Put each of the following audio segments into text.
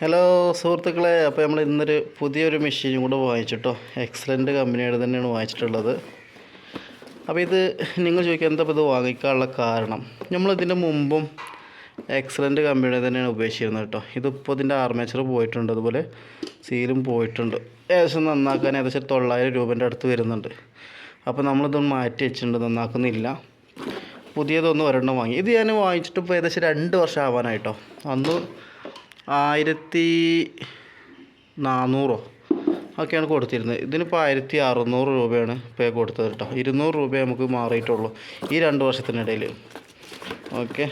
Hello സുഹൃത്തുക്കളെ അപ്പോൾ നമ്മൾ ഇന്നൊരു പുതിയൊരു മെഷീനും കൂടെ വാങ്ങിച്ചിട്ടോ. എക്സലന്റ് കമ്പനിയുടെ തന്നെയാണ് വാങ്ങിച്ചിട്ടുള്ളത്. അപ്പോൾ ഇത് നിങ്ങൾ ചോദിക്കുക എന്താ ഇത് വാങ്ങിക്കാനുള്ള കാരണം? നമ്മളിതിന്റെ മുമ്പും എക്സലന്റ് കമ്പനിയുടെ തന്നെയാണ് ഉപയോഗിച്ചിരുന്നത് കേട്ടോ. ഇതിപ്പോൾ ഇതിന്റെ ആർമേച്ചർ പോയിട്ടുണ്ട് അതുപോലെ സീലും പോയിട്ടുണ്ട്. ഏകദേശം നന്നാക്കാൻ ഏകദേശം തൊള്ളായിരം രൂപേന്റെ അടുത്ത് വരുന്നുണ്ട്. അപ്പോൾ നമ്മളിതൊന്ന് മാറ്റി വെച്ചിട്ടുണ്ട് നന്നാക്കുന്നില്ല. പുതിയതൊന്നും ഒരെണ്ണം വാങ്ങി. ഇത് ഞാൻ വാങ്ങിച്ചിട്ട് ഇപ്പോൾ ഏകദേശം രണ്ട് വർഷം ആവാനായിട്ടോ. അന്ന് ആയിരത്തി നാനൂറോ ഒക്കെയാണ് കൊടുത്തിരുന്നത്. ഇതിനിപ്പോൾ ആയിരത്തി അറുന്നൂറ് രൂപയാണ് പേ കൊടുത്തത് കേട്ടോ. ഇരുന്നൂറ് രൂപ നമുക്ക് മാറിയിട്ടുള്ളൂ ഈ രണ്ട് വർഷത്തിനിടയിൽ. ഓക്കെ.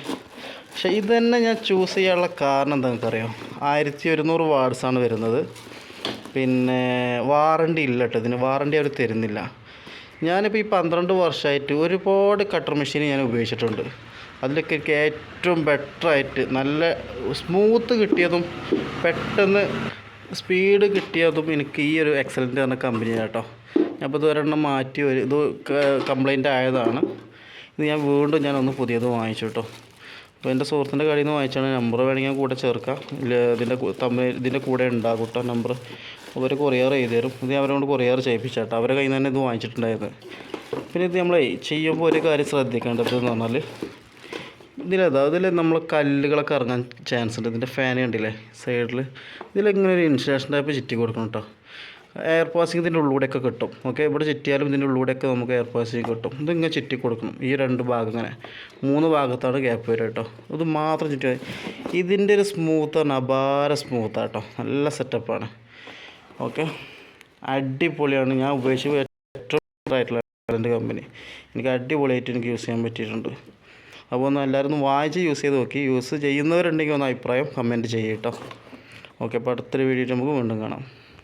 പക്ഷേ ഇത് തന്നെ ഞാൻ ചൂസ് ചെയ്യാനുള്ള കാരണം എന്താണെന്ന് അറിയാം ആയിരത്തി ഒരുന്നൂറ് വാർഡ്സാണ് വരുന്നത്. പിന്നെ വാറണ്ടി ഇല്ല കേട്ടോ ഇതിന്. വാറണ്ടി അവർ തരുന്നില്ല. ഞാനിപ്പോൾ ഈ പന്ത്രണ്ട് വർഷമായിട്ട് ഒരുപാട് കട്ടർ മെഷീൻ ഞാൻ ഉപയോഗിച്ചിട്ടുണ്ട്. അതിലൊക്കെ എനിക്ക് ഏറ്റവും ബെറ്ററായിട്ട് നല്ല സ്മൂത്ത് കിട്ടിയതും പെട്ടെന്ന് സ്പീഡ് കിട്ടിയതും എനിക്ക് ഈ ഒരു എക്സലന്റ് പറഞ്ഞ കമ്പനിയാണ് കേട്ടോ അപ്പോൾ ഇത് ഒരെണ്ണം മാറ്റി ഒരു ഇത് കംപ്ലൈന്റ് ആയതാണ്. ഇത് ഞാൻ വീണ്ടും ഞാനൊന്ന് പുതിയത് വാങ്ങിച്ചു കേട്ടോ അപ്പോൾ എന്റെ സുഹൃത്തിന്റെ കടയിൽ നിന്ന് വാങ്ങിച്ചാണ് നമ്പർ വേണമെങ്കിൽ കൂടെ ചേർക്കാം. ഇതിന്റെ തമ്മിൽ ഇതിന്റെ കൂടെ ഉണ്ടാകും കേട്ടോ നമ്പർ അവർ കൊറിയർ ചെയ്ത് തരും. ഇത് അവരോട് കൊറിയർ ചെയ്യിപ്പിച്ചാട്ടോ അവരെ കയ്യിൽ നിന്ന് തന്നെ ഇത് വാങ്ങിച്ചിട്ടുണ്ടായിരുന്നു പിന്നെ ഇത് നമ്മളെ ചെയ്യുമ്പോൾ ഒരു കാര്യം ശ്രദ്ധിക്കേണ്ടത് എന്ന് പറഞ്ഞാൽ ഇതിലേതാ ഇതിൽ നമ്മൾ കല്ലുകളൊക്കെ ഇറങ്ങാൻ ചാൻസ് ഉണ്ട്. ഇതിന്റെ ഫാൻ കണ്ടില്ലേ? സൈഡിൽ ഇതിലിങ്ങനെ ഒരു ഇൻസുലേഷൻ ടൈപ്പ് ചുറ്റി കൊടുക്കണം കേട്ടോ എയർ പാസിങ് ഇതിന്റെ ഉള്ളിലൂടെയൊക്കെ കിട്ടും. ഓക്കെ ഇവിടെ ചുറ്റിയാലും ഇതിന്റെ ഉള്ളിലൂടെയൊക്കെ നമുക്ക് എയർ പാസിങ് കിട്ടും. ഇതിങ്ങനെ ചുറ്റി കൊടുക്കണം. ഈ രണ്ട് ഭാഗം ഇങ്ങനെ. മൂന്ന് ഭാഗത്താണ് ഗ്യാപ്പ് വരിക കേട്ടോ ഇത് മാത്രം ചുറ്റി. ഇതിന്റെ ഒരു സ്മൂത്താണ് അപാര സ്മൂത്താണ് കേട്ടോ നല്ല സെറ്റപ്പാണ് ഓക്കെ. അടിപൊളിയാണ്. ഞാൻ ഉപയോഗിച്ച് ഏറ്റവും ആയിട്ടുള്ള എന്റെ കമ്പനി എനിക്ക് അടിപൊളിയായിട്ട് എനിക്ക് യൂസ് ചെയ്യാൻ പറ്റിയിട്ടുണ്ട്. അപ്പോൾ ഒന്ന് എല്ലാവരും ഒന്ന് വായിച്ച് യൂസ് ചെയ്ത് നോക്കി. യൂസ് ചെയ്യുന്നവരുണ്ടെങ്കിൽ ഒന്ന് അഭിപ്രായം കമന്റ് ചെയ്യട്ടോ ഓക്കെ. അപ്പോൾ അടുത്തൊരു വീഡിയോ നമുക്ക് വീണ്ടും കാണാം.